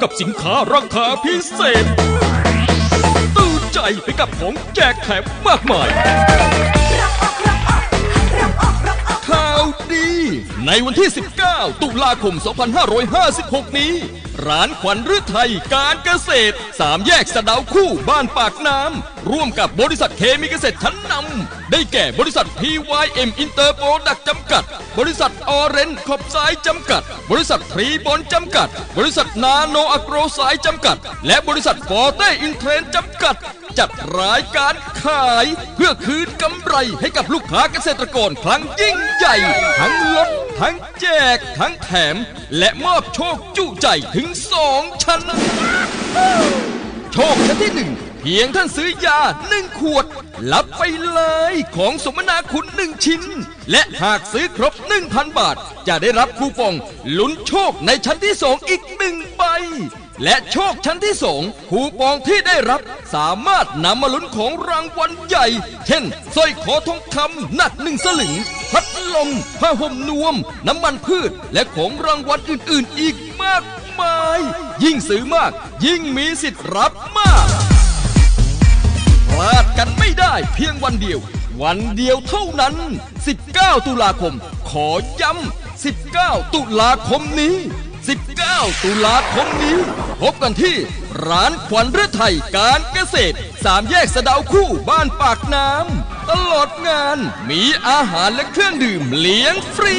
กับสินค้าราคาพิเศษ ตื่นใจไปกับของแจกแถมมากมายข่าวดี ในวันที่ 19 ตุลาคม 2556 นี้ ร้านขวัญฤทัยการเกษตร สามแยกสะดาวคู่บ้านปากน้ำ ร่วมกับบริษัทเคมีเกษตรชั้นนำ ได้แก่บริษัท PYM Inter Product จำกัด บริษัทออเรนขอบสายจำกัด บริษัททรีบอลจำกัด บริษัทนาโนอโกรสายจำกัด และบริษัทฟอร์เต้อินเทรนจำกัด จัดรายการขาย เพื่อคืนกำไรให้กับลูกค้าเกษตรกรครั้งยิ่งใหญ่ ทั้งลดทั้งแจกทั้งแถม และมอบโชคจุใจถึงสองชั้น โชคชั้นที่หนึ่ง พียงท่านซื้อยาหนึ่งขวด รับไปเลยของสมนาคุณหนึ่งชิ้น และหากซื้อครบ 1,000 บาท จะได้รับคูปองลุ้นโชคในชั้นที่สองอีกหนึ่งใบ และโชคชั้นที่สองคูปองที่ได้รับสามารถนำมาลุ้นของรางวัลใหญ่ เช่นสร้อยคอทองคำหนักหนึ่งสลึง พัดลมผ้าห่มนวม น้ำมันพืช และของรางวัลอื่น ๆ อีกมากมาย ยิ่งซื้อมาก ยิ่งมีสิทธิ์รับมาก กันไม่ได้เพียงวันเดียว วันเดียวเท่านั้น 19 ตุลาคม ขอย้ำ 19 ตุลาคมนี้ 19 ตุลาคมนี้ พบกันที่ร้านขวัญฤทัยการเกษตร สามแยกสะดาวคู่บ้านปากน้ำ ตลอดงานมีอาหารและเครื่องดื่มเลี้ยงฟรี